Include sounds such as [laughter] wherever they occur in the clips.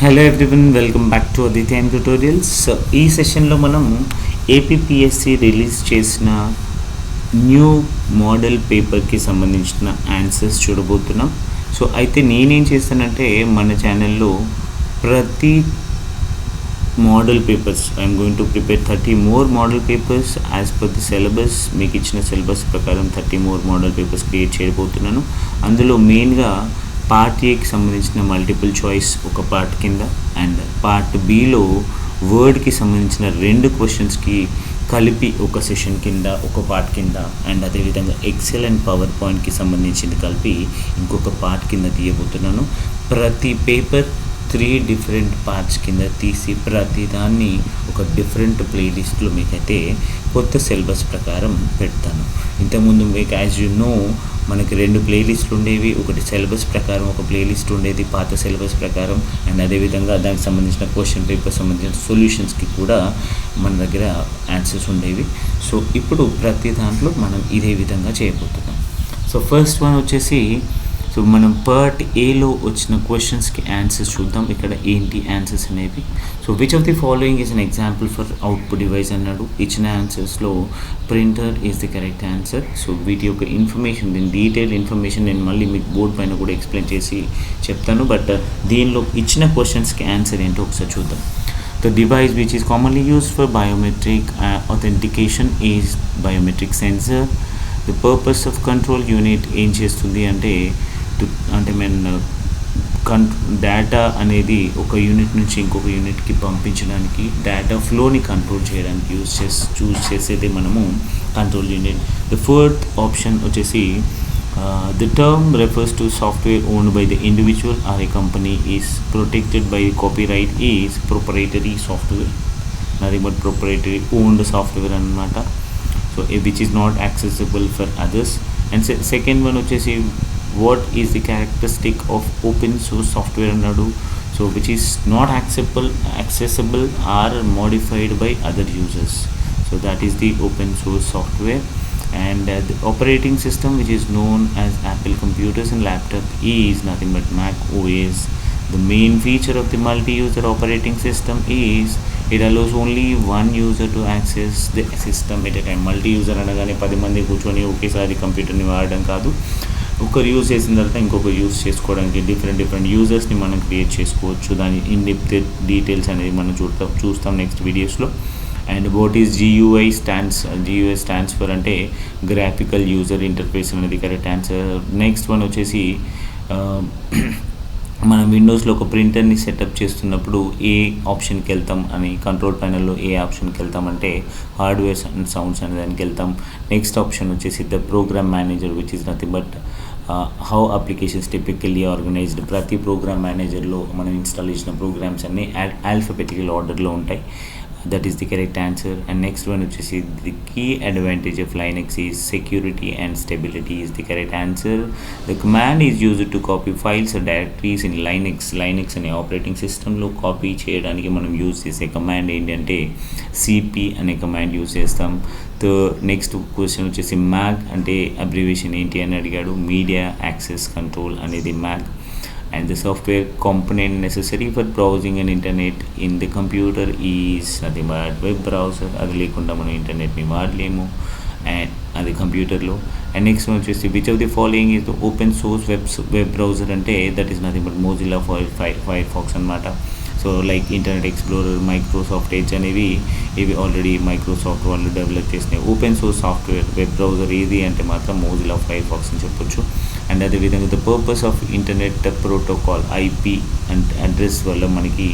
Hello everyone welcome back to Adityam tutorials ఈ సెషన్లో మనం ఏపీపీఎస్సి రిలీజ్ చేసిన న్యూ మోడల్ పేపర్కి సంబంధించిన ఆన్సర్స్ చూడబోతున్నాం. సో అయితే నేనేం చేస్తానంటే మన ఛానల్లో ప్రతి model papers I'm going to prepare thirty more model papers as per the syllabus మీకు ఇచ్చిన సిలబస్ ప్రకారం thirty more model papers create చేయబోతున్నాను. అందులో మెయిన్గా పార్ట్ ఏకి సంబంధించిన మల్టిపుల్ చాయిస్ ఒక పార్ట్ కింద అండ్ పార్ట్ బిలో వర్డ్కి సంబంధించిన రెండు క్వశ్చన్స్కి కలిపి ఒక సెషన్ కింద ఒక పార్ట్ కింద అండ్ అదేవిధంగా ఎక్సెల్ అండ్ పవర్ పాయింట్కి సంబంధించింది కలిపి ఇంకొక పార్ట్ కింద తీయబోతున్నాను. ప్రతి పేపర్ త్రీ డిఫరెంట్ పార్ట్స్ కింద తీసి ప్రతి దాన్ని ఒక డిఫరెంట్ ప్లేలిస్ట్లో మీకైతే కొత్త సిలబస్ ప్రకారం పెడతాను. ఇంతకుముందు మీకు యాజ్ యు నో మనకి రెండు ప్లేలిస్ట్లు ఉండేవి. ఒకటి సిలబస్ ప్రకారం ఒక ప్లేలిస్ట్ ఉండేది పాత సిలబస్ ప్రకారం. అండ్ అదేవిధంగా దానికి సంబంధించిన క్వశ్చన్ పేపర్ సంబంధించిన సొల్యూషన్స్కి కూడా మన దగ్గర ఆన్సర్స్ ఉండేవి. సో ఇప్పుడు ప్రతి దాంట్లో మనం ఇదే విధంగా చేయబోతున్నాం. సో ఫస్ట్ వన్ వచ్చేసి సో మనం పార్ట్ ఏలో వచ్చిన క్వశ్చన్స్కి ఆన్సర్స్ చూద్దాం. ఇక్కడ ఏంటి ఆన్సర్స్ అనేవి? So which of the following is an example for output device అన్నాడు. ఇచ్చిన ఆన్సర్స్లో printer is the correct answer so వీటి యొక్క ఇన్ఫర్మేషన్ దీని డీటెయిల్ ఇన్ఫర్మేషన్ నేను మళ్ళీ మీకు బోర్డ్ పైన కూడా ఎక్స్ప్లెయిన్ చేసి చెప్తాను. బట్ uh, దీనిలో ఇచ్చిన క్వశ్చన్స్కి ఆన్సర్ ఏంటో ఒకసారి చూద్దాం. The device which is commonly used for biometric uh, authentication is biometric sensor. The purpose of control unit ఏం చేస్తుంది అంటే అంటే మెన్ కన్ డేటా అనేది ఒక యూనిట్ నుంచి ఇంకొక యూనిట్కి పంపించడానికి డేటా ఫ్లోని కంట్రోల్ చేయడానికి యూజ్ చేసి చూస్ చేసేది మనము control unit the fourth option వచ్చేసి the term refers to software owned by the individual or a company is protected by copyright is proprietary software నది బట్ ప్రొపరేటరీ ఓన్డ్ సాఫ్ట్వేర్ అనమాట so which is not accessible for others and second one వచ్చేసి what is the characteristic of open source software అన్నాడు so which is not accessible accessible or modified by other users so that is the open source software and uh, the operating system which is known as apple computers and laptop is nothing but mac os the main feature of the multi-user operating system is it allows only one user to access the system at a time multi-user అనగానే పది మంది కూర్చొని ఒకేసారి కంప్యూటర్ని వాడడం కాదు ఒకరు use చేసిన తర్వాత ఇంకొకరు యూజ్ చేసుకోవడానికి డిఫరెంట్ డిఫరెంట్ యూజర్స్ని మనం క్రియేట్ చేసుకోవచ్చు. దాని ఇన్ డెప్త్ డీటెయిల్స్ అనేది మనం చూస్తాం చూస్తాం నెక్స్ట్ వీడియోస్లో and what is GUI stands GUI stands for అంటే గ్రాఫికల్ యూజర్ ఇంటర్ఫేస్ అనేది కరెక్ట్ ఆన్సర్ నెక్స్ట్ వన్ వచ్చేసి um, [clears throat] మనం విండోస్లో ఒక ప్రింటర్ని సెటప్ చేస్తున్నప్పుడు ఏ ఆప్షన్కి వెళ్తాం అని కంట్రోల్ ప్యానెల్లో ఏ ఆప్షన్కి వెళ్తాం అంటే హార్డ్వేర్స్ అండ్ సౌండ్స్ అనే దానికి వెళ్తాం. నెక్స్ట్ ఆప్షన్ వచ్చేసి the program manager which is nothing but how applications typically organised ప్రతి ప్రోగ్రామ్ మేనేజర్లో మనం ఇన్స్టాల్ చేసిన ప్రోగ్రామ్స్ అన్నీ ఆల్ఫబెటికల్ ఆర్డర్లో ఉంటాయి. That is the correct answer and next one వచ్చేసి the key advantage of Linux is security and stability is the correct answer the command is use to copy files directories in Linux Linux అనే operating సిస్టంలో copy చేయడానికి మనం use చేసే command ఏంటంటే CP అనే command use చేస్తాం. తో next question MAC మ్యాక్ అంటే అబ్రివేషన్ ఏంటి అని అడిగాడు. మీడియా యాక్సెస్ కంట్రోల్ అనేది MAC and the software component necessary for browsing and internet in the computer is nothing but web browser అది లేకుండా మనం ఇంటర్నెట్ని వాడలేము. అండ్ అది కంప్యూటర్లో అండ్ నెక్స్ట్ వచ్చేసి which of the following is the open source web web browser అంటే that is nothing but Mozilla fire fire Firefox అనమాట so like Internet Explorer Microsoft Edge అనేవి ఇవి ఆల్రెడీ మైక్రోసాఫ్ట్ వాళ్ళు డెవలప్ చేసినాయి open source software web browser ఏది అంటే మాత్రం మోజిలా fire pox అని చెప్పొచ్చు. అండ్ అదేవిధంగా the purpose of internet protocol IP and address వల్ల మనకి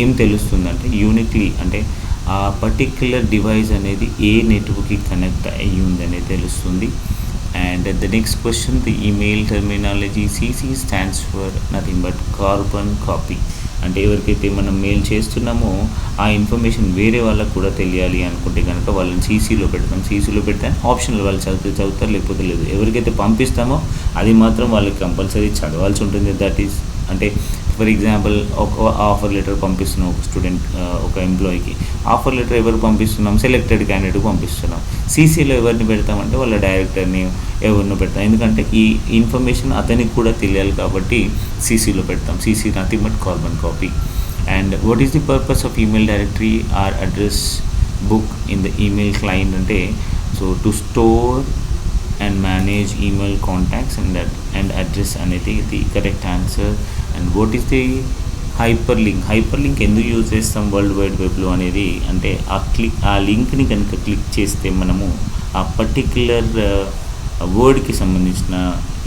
ఏం తెలుస్తుందంటే యూనిక్లీ అంటే ఆ పర్టిక్యులర్ డివైస్ అనేది ఏ నెట్వర్క్కి కనెక్ట్ అయ్యి ఉందనేది తెలుస్తుంది. And the next question the email terminology CC stands for nothing but carbon copy అంటే ఎవరికైతే మనం మెయిల్ చేస్తున్నామో ఆ ఇన్ఫర్మేషన్ వేరే వాళ్ళకు కూడా తెలియాలి అనుకుంటే కనుక వాళ్ళని సీసీలో పెడతాం. సీసీలో పెడితే ఆప్షన్లు వాళ్ళు చదివితే చదువుతారు లేకపోతే లేదు. ఎవరికైతే పంపిస్తామో అది మాత్రం వాళ్ళకి కంపల్సరీ చదవాల్సి ఉంటుంది. దట్ ఈస్ అంటే ఫర్ ఎగ్జాంపుల్ ఒక ఆఫర్ లెటర్ పంపిస్తున్నాం ఒక స్టూడెంట్ ఒక ఎంప్లాయీకి. ఆఫర్ లెటర్ ఎవరు పంపిస్తున్నాం? సెలెక్టెడ్ క్యాండిడేట్కి పంపిస్తున్నాం. సీసీలో ఎవరిని పెడతామంటే వాళ్ళ డైరెక్టర్ని ఎవరిని పెడతాం. ఎందుకంటే ఈ ఇన్ఫర్మేషన్ అతనికి కూడా తెలియాలి కాబట్టి సీసీలో పెడతాం. CC nothing but carbon copy and what is the purpose of email directory? Or address book in the email client అంటే so to store and manage email contacts and and address అనేది the correct answer. And what is the hyperlink hyperlink ఎందుకు use చేస్తాం world wide వెబ్లో అనేది అంటే ఆ click ఆ లింక్ని కనుక క్లిక్ చేస్తే మనము ఆ పర్టిక్యులర్ వర్డ్కి సంబంధించిన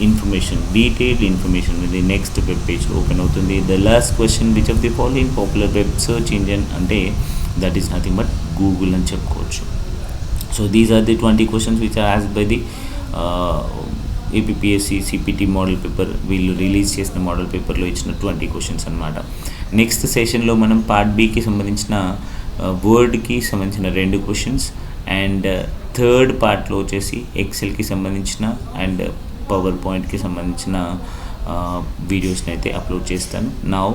ఇన్ఫర్మేషన్ డీటెయిల్డ్ ఇన్ఫర్మేషన్ అనేది నెక్స్ట్ వెబ్ పేజ్ ఓపెన్ అవుతుంది. The last question which of the following popular web search engine అంటే that is nothing but Google అని చెప్పుకోవచ్చు. So these are the twenty questions which are as by the APSC CPT model paper వీళ్ళు release చేసిన model పేపర్లో ఇచ్చిన twenty questions అనమాట next సెషన్లో మనం పార్ట్ బికి సంబంధించిన వర్డ్కి సంబంధించిన రెండు క్వశ్చన్స్ అండ్ థర్డ్ పార్ట్లో వచ్చేసి ఎక్సెల్కి సంబంధించిన అండ్ పవర్ పాయింట్కి సంబంధించిన వీడియోస్ని అయితే అప్లోడ్ చేస్తాను నా.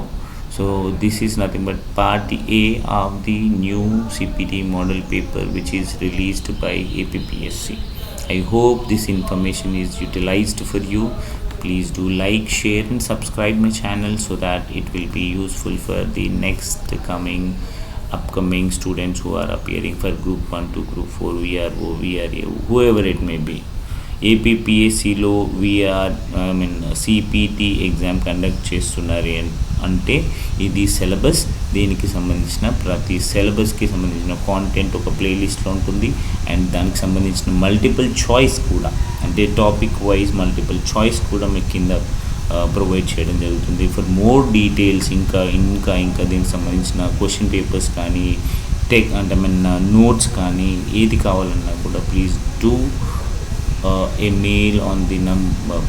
So this is nothing but part A of the new CPT model paper which is released by APSC I hope this information is utilized for you. Please do like, share, and subscribe my channel so that it will be useful for the next coming upcoming students who are appearing for group 1 to group 4 VRO, VRA, whoever it may be. ఏపీపీఎస్సిలో we're I mean CPT exam conduct చేస్తున్నారు అన్- అంటే ఇది syllabus దీనికి సంబంధించిన ప్రతి సిలబస్కి సంబంధించిన content ఒక ప్లేలిస్ట్లో ఉంటుంది. అండ్ దానికి సంబంధించిన మల్టిపుల్ చాయిస్ కూడా. అంటే టాపిక్ వైజ్ మల్టిపుల్ చాయిస్ కూడా మీకు కింద ప్రొవైడ్ చేయడం జరుగుతుంది. ఫర్ మోర్ డీటెయిల్స్ ఇంకా ఇంకా ఇంకా దీనికి సంబంధించిన క్వశ్చన్ పేపర్స్ కానీ టెక్ అంటే మీన్ నోట్స్ కానీ ఏది కావాలన్నా కూడా please do a mail on the number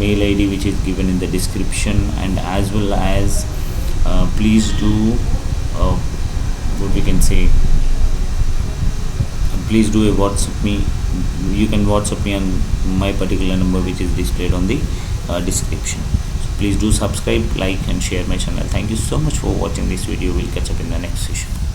mail ID which is given in the description and as well as uh, please do uh, what we can say. Please do a whatsapp me. You can whatsapp me on my particular number which is displayed on the uh, description. So please do subscribe like and share my channel. Thank you so much for watching this video. We'll catch up in the next session